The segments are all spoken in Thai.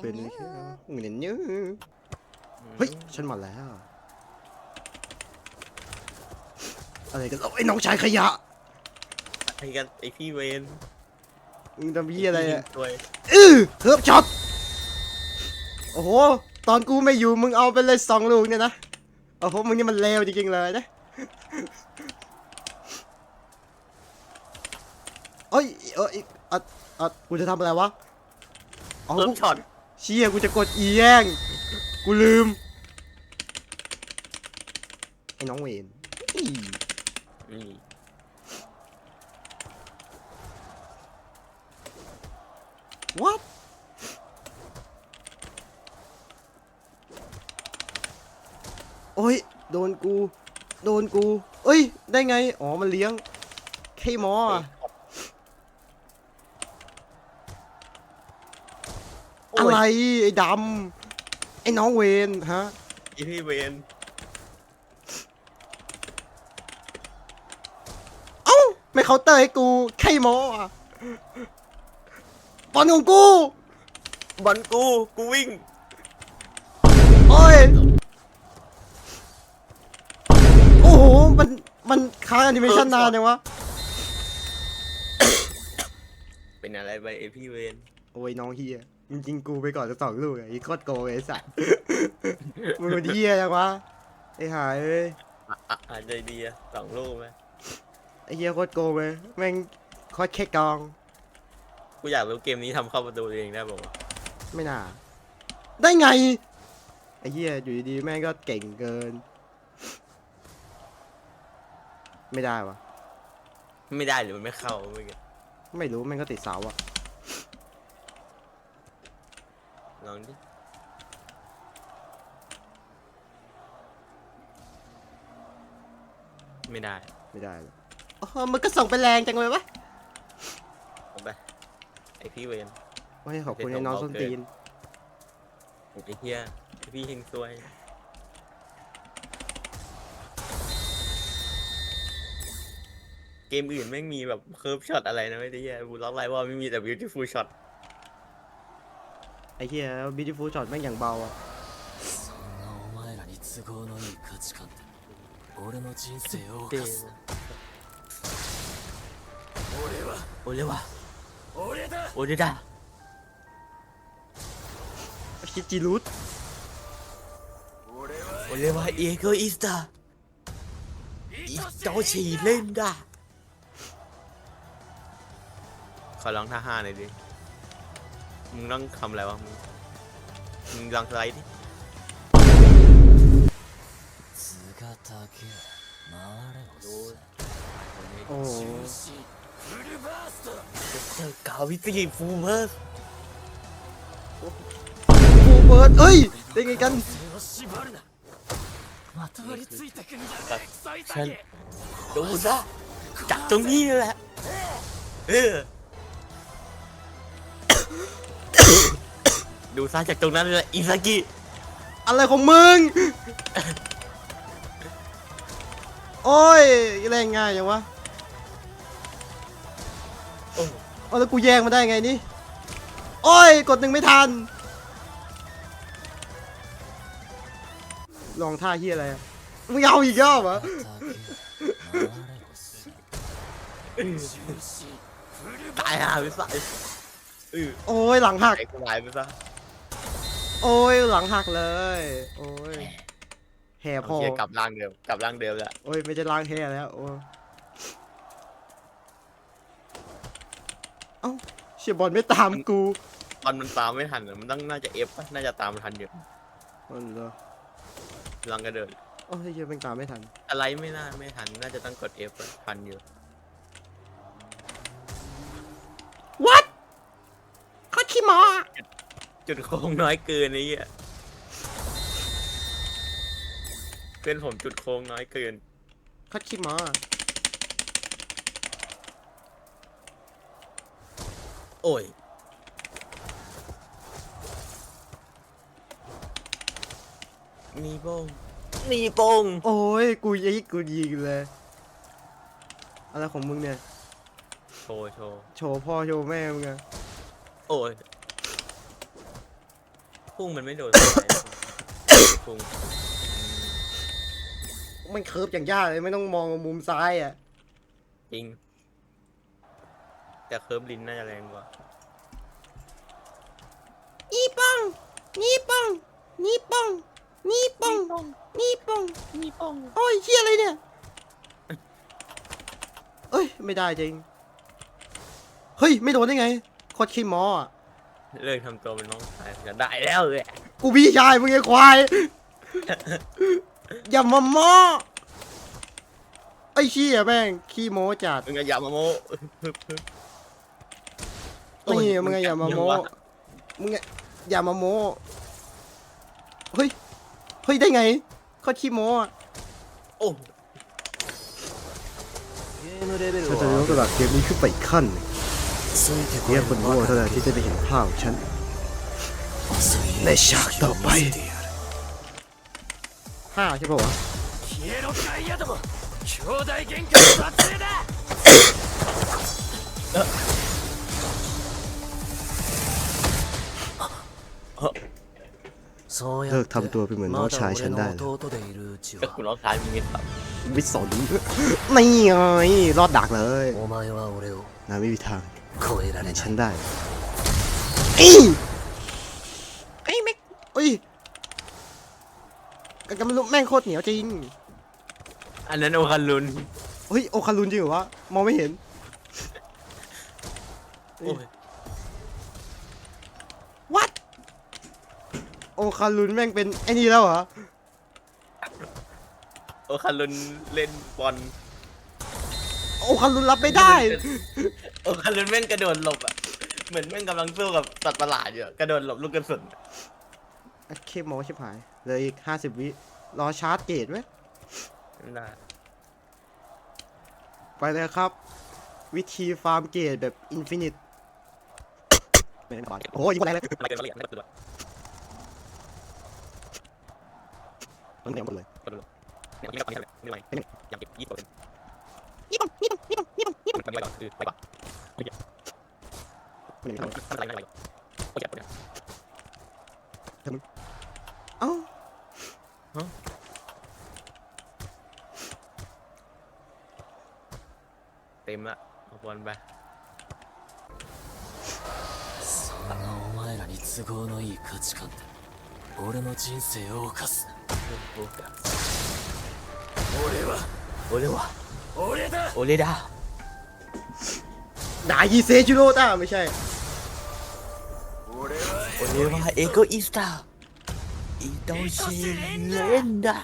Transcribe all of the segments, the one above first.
เป็นเชี่ยเงินเยอะเฮ้ยฉันมาแล้ว อะไรกันเอาไอ้น้องชายขยะไอ้กันไอพี่เวนมึงทำพี่อะไรอะตัวอื้อเฮิร์บช็อตโอ้โหตอนกูไม่อยู่มึงเอาไปเลยสองลูกเนี่ยนะโอ้โหมึงนี่มันเลวจริงๆเลยนะเอ้ยเอ้ยอัดอัดกูจะทำอะไรวะอ๋อเพิ่มกูช็อต เชี่ยกูจะกดอีแย่งกูลืมไอ้น้องเวนนี่วัดโอ้ย โดนกู โดนกู เอ้ย ได้ไง อ๋อ มันเลี้ยงเคมออะ อ้อะไรยไอ้ดำไอ้น้องเวนฮะไอพี่เวนเอ้าไม่เคาน์เตอร์ให้กูเคมออะบอลของกู บอลกู กูวิ่ง โอ้ย โอ้โห มัน มันค้างแอนิเมชันนานจังวะ เป็นอะไรไปไอพี่เวน โอ้ยน้องเฮีย จริงๆกูไปก่อนจะสองลูกอะไอ้โคตรโกงไอ้สัสมึงมันเฮียจังวะไอ้หายเอ้ยอะอะอาจจะดีอะสองลูกไหมไอ้เฮียโคตรโกงเลยแม่งโคตรแค่กองกูอยากรู้เกมนี้ทำเข้าประตูเองได้ป่าวะไม่น่า ได้ไงไอ้เฮียอยู่ดีๆแม่งก็เก่งเกิน ไม่ได้วะไม่ได้หรือมันไม่เข้าไม่เก็ตไม่รู้แม่งก็ติดเสาอะ ลองดิไม่ได้ไม่ได้เลยอ๋อมันก็ส่งไปแรงจังเลยวะเอาไปไอพี่เวน โอ้ยขอบคุณไอ้น้องส้นตีนไอเฮียไอพี่เฮงซวย เกมอื่นแม่งมีแบบเคิร์ฟช็อตอะไรนะไม่ได้เฮียบูล็อกไลน์ว่าไม่มีแต่ beautiful shot ไไอ้เหี้ยบิทิฟูช็อตแม่งอย่างเบาอะเก๋โอเลว่ะโอเลดาคิจิรุตโอเลว่ะเอเกอร์อิสตาอิโตชีเล่นดาขอลองท่าห้าหน่อยดิ มึงต้องทำอะไรวะ มึงมึงลองไลด์ดิโอ้กาวิตีฟูเบิร์ดฟูเบิร์ดเอ้ยได้ไงกันฉันดูซะจับตรงนี้แหละเออ ดูซ่าจากตรงนั้นเลยอิซากิอะไรของมึง โอ้ยแรงง่ายอย่างวะโอ้แล้วกูแย่งมาได้ไงนี่ โอ้ย กดหนึ่งไม่ทัน ลองท่าเฮียอะไรอะมึงเอาอีกรอบเหรอตายอะวิสัยเโอ้ยหลังหักไปซะ โอ้ยหลังหักเลย โอ้ยแห่เอาพอเชียกลับร่างเดิมกลับร่างเดิมแล้วโอ้ยไม่ใช่ล้างแห่แล้วโอ้ยเอ้าเชียบอลไม่ตามกูตอนมันตามไม่ทันอะมันต้องน่าจะเอฟน่าจะตามทันอยู่อ๋อเหรอลองกระเดินโอ้ยเชียเป็นตามไม่ทันอะไรไม่น่าไม่ทันน่าจะต้องกด F อะทันอยู่ จุดโค้งน้อยเกินไอ้เหี้ยเพื่อนผมจุดโค้งน้อยเกินเขาขี้หมอโอ้ย มีโป้งมีโป้งโอ้ย กูยิงกูยิงเลย อะไรของมึงเนี่ย โชว์โชว์ โชว์พ่อโชว์แม่มึงอะโอ้ย พุ่งมันไม่โดนพุ่งมันเคิร์ฟอย่างยากเลยไม่ต้องมองมุมซ้ายอะจริง แต่เคิร์ฟลินน่าจะแรงกว่านี่ป้องนี่ป้องนี่ป้องนี่ป้องนี่ป้องนี่ป้องโอ้ยเชี่ยอะไรเนี่ยเอ้ยไม่ได้จริง เฮ้ย ไม่โดนได้ไงโคตรขี้หมออะ เลิกทำตัวเป็นน้องชายจะได้แล้วเลยกูพี่ชายมึงไอ้ควาย อย่ามาโม้ไอ้ขี้อะแม่งขี้โม้จัดมึงอย่ามาโม้นี่มึงอย่ามาโม้มึงอย่ามาโม้เฮ้ยเฮ้ยได้ไงเขาขี้โม้อะโอ้เราจะยกระดับเกมนี้ขึ้นไปอีกขั้นหนึ่ เพียงคนโง่เท่านั้นที่จะได้เห็นภาพฉัน ในฉากต่อไปห้าใช่ปะวะเลิกทำตัวเป็นเหมือนน้องชายฉันได้ก็คุณน้องชายมีมิตรวิศสอนไม่ไงรอดดักเลยนายไม่มีทาง 超えられな ฉั い นได้ไอ้ไอ้แม็กเอ้ยกันไม่รู้แม่งโคตรเหนียวจริง อันนั้นโอคันลุน เฮ้ยโอคารุนจริงเหรอวะ มองไม่เห็น โอ้ย what โอคารุนแม่งเป็นไอ้นี่แล้วเหรอ โอคันลุนเล่นบอล โอคารุนรับไม่ได้ โอคันลุนแม่งกระโดดหลบอะ เหมือนแม่งกำลังสู้กับสัตว์ประหลาดอยู่อะกระโดดหลบลูกกระสุนเคมโมชิบหายเหลยอีกห้าสิบวิ รอชาร์จเกตไว้นั่นได้ไปเลยครับ วิธีฟาร์มเกตแบบอินฟินิตไม่ได้บอลโอ้ยยิงคนแรงเลยอะไรกันมาเรียนไม่กระโดดต้องเต็มหมดเลยกระโดดเนี่ยไม่กระโดดไม่ไหวไม่ไหวอยากเก็บยี่สิบเปอร์เซ็นต์ เป็นไรไม่เป็นไรโอเคโอเค เอ้า เต็มละเอาบอลไป そんなお前らに都合のいい価値観で俺の人生を犯すな俺は俺は โอเลดาดายีเซจิโร่ต้าไม่ใช่โอเลวาเอโกอิสตาอีโตเชเลนดา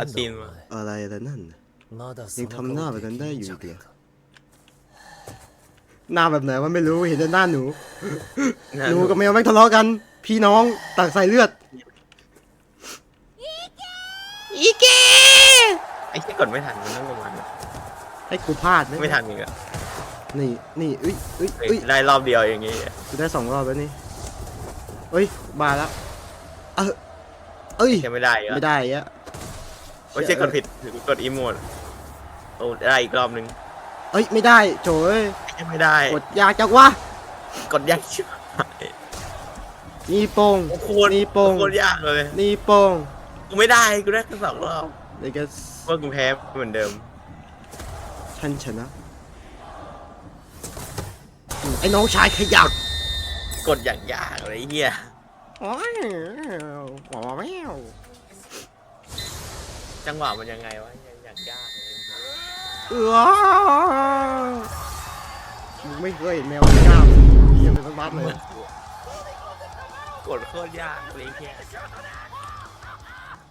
อัดดินมาอะไรแต่นั่นยังทำหน้าแบบนั้นได้อยู่อีกเหหน้าแบบไหนวะไม่รู้เห็นแต่หน้าหนูหนูกับแมวแม่งทะเลาะกัน พี่น้องต่างสายเลือด ไอ้ที่กดไม่ทันมันต้องประมาณให้กูพลาดไหมไม่ทันอีกอะนี่นี่เอ้ยเอ้ยเฮ้ยเอ้ยได้รอบเดียวอย่างงี้กูได้สองรอบแล้วนี่เอ้ยมาแล้วเออเอ้ยยังไม่ได้อะไม่ได้อะโอ้ยเช็คกดผิดกดอีโมดโอ้ได้อีกรอบนึงเอ้ยไม่ได้โจเอ้ยยังไม่ได้กดยากจังวะกดยากชิบหายนี่โป้งโคตรนี่โป้งโคตรยากเลยนี่โป้งกูไม่ได้กูได้แค่สองรอบ เดี๋ยวก็ว่ากูแพ้เหมือนเดิมฉันชนะอืมไอ้น้องชายขยักกดอย่างยากเลยไอ้เฮียโอ้ยหมอแมวจังหวะมันยังไงวะอย่างยากเลยเออมึงไม่เคยเห็นแมวกล้ามเยี่ยมเป็นบ้านเลย กดโคตรยากเลยไอ้เฮีย